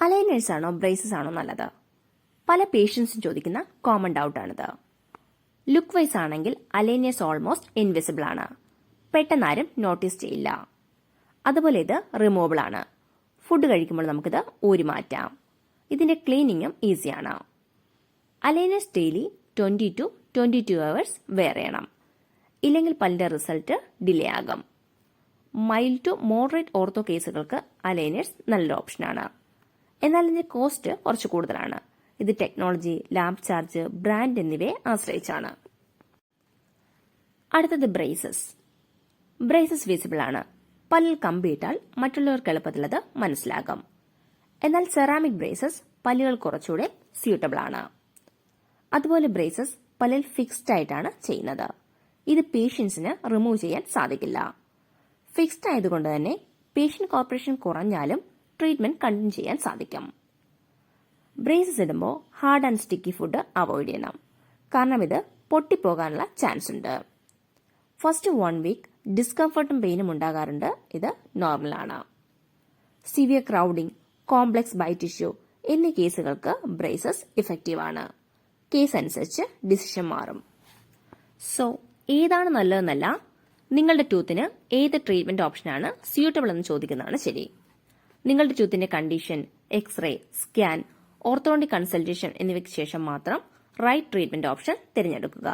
Aligners ആണോ braces ആണോ നല്ലത്? പല പേഷ്യൻസും ചോദിക്കുന്ന കോമൺ ഡൗട്ടാണിത് ലുക്ക് വൈസ് ആണെങ്കിൽ അലൈനേഴ്സ് ഓൾമോസ്റ്റ് ഇൻവിസിബിൾ ആണ്. പെട്ടെന്നാരും നോട്ടീസ് ചെയ്യില്ല. അതുപോലെ ഇത് റിമൂവബിൾ ആണ്. ഫുഡ് കഴിക്കുമ്പോൾ നമുക്കിത് ഊരി മാറ്റാം. ഇതിന്റെ ക്ലീനിങ്ങും ഈസിയാണ് aligners daily twenty two twenty two hours ചെയ്യണം. ഇല്ലെങ്കിൽ പല്ലിന്റെ റിസൾട്ട് ഡിലേ ആകും. മൈൽഡ് ടു മോഡറേറ്റ് ഓർത്തോ കേസുകൾക്ക് അലൈനേഴ്സ് നല്ലൊരു ഓപ്ഷനാണ് എന്നാൽ ഇതിന്റെ കോസ്റ്റ് കുറച്ച് കൂടുതലാണ്. ഇത് ടെക്നോളജി ലാബ് ചാർജ് ബ്രാൻഡ് എന്നിവയെ ആശ്രയിച്ചാണ്. അടുത്തത് ബ്രേസസ് ബ്രേസസ് വിസിബിൾ ആണ്. പല്ലിൽ കമ്പിയിട്ടാൽ മറ്റുള്ളവർക്ക് എളുപ്പത്തിൽ അത് മനസ്സിലാകും എന്നാൽ സെറാമിക് ബ്രേസസ് പല്ലുകൾ കുറച്ചുകൂടെ സ്യൂട്ടബിൾ ആണ്. അതുപോലെ ബ്രേസസ് പല്ലിൽ ഫിക്സ്ഡ് ആയിട്ടാണ് ചെയ്യുന്നത്. ഇത് പേഷ്യൻസിന് റിമൂവ് ചെയ്യാൻ സാധിക്കില്ല. ഫിക്സ്ഡ് ആയതുകൊണ്ട് തന്നെ പേഷ്യൻ കോർപ്പറേഷൻ കുറഞ്ഞാലും ട്രീറ്റ്മെന്റ് കണ്ടിന്യൂ ചെയ്യാൻ സാധിക്കും. ബ്രേസസ് ഇടുമ്പോൾ hard and sticky food avoid ചെയ്യണം. കാരണം ഇത് പൊട്ടിപ്പോകാനുള്ള ചാൻസ് ഉണ്ട്. ഫസ്റ്റ് വൺ വീക്ക് ഡിസ്കംഫർട്ടും പെയിനും ഉണ്ടാകാറുണ്ട്. ഇത് നോർമലാണ് severe crowding complex bite tissue എന്നീ കേസുകൾക്ക് ബ്രേസസ് ഇഫക്റ്റീവ് ആണ്. കേസ് അനുസരിച്ച് ഡിസിഷൻ മാറും. സോ ഏതാണ് നല്ലതെന്നല്ല? നിങ്ങളുടെ ടൂത്തിന് ഏത് ട്രീറ്റ്മെന്റ് ഓപ്ഷനാണ് സ്യൂട്ടബിൾ എന്ന് ചോദിക്കുന്നതാണ് ശരി. നിങ്ങളുടെ ടൂത്തിന്റെ condition X ray scan orthodontic consultation എന്നിവയ്ക്ക് ശേഷം മാത്രം റൈറ്റ് ട്രീറ്റ്മെന്റ് ഓപ്ഷൻ തിരഞ്ഞെടുക്കുക.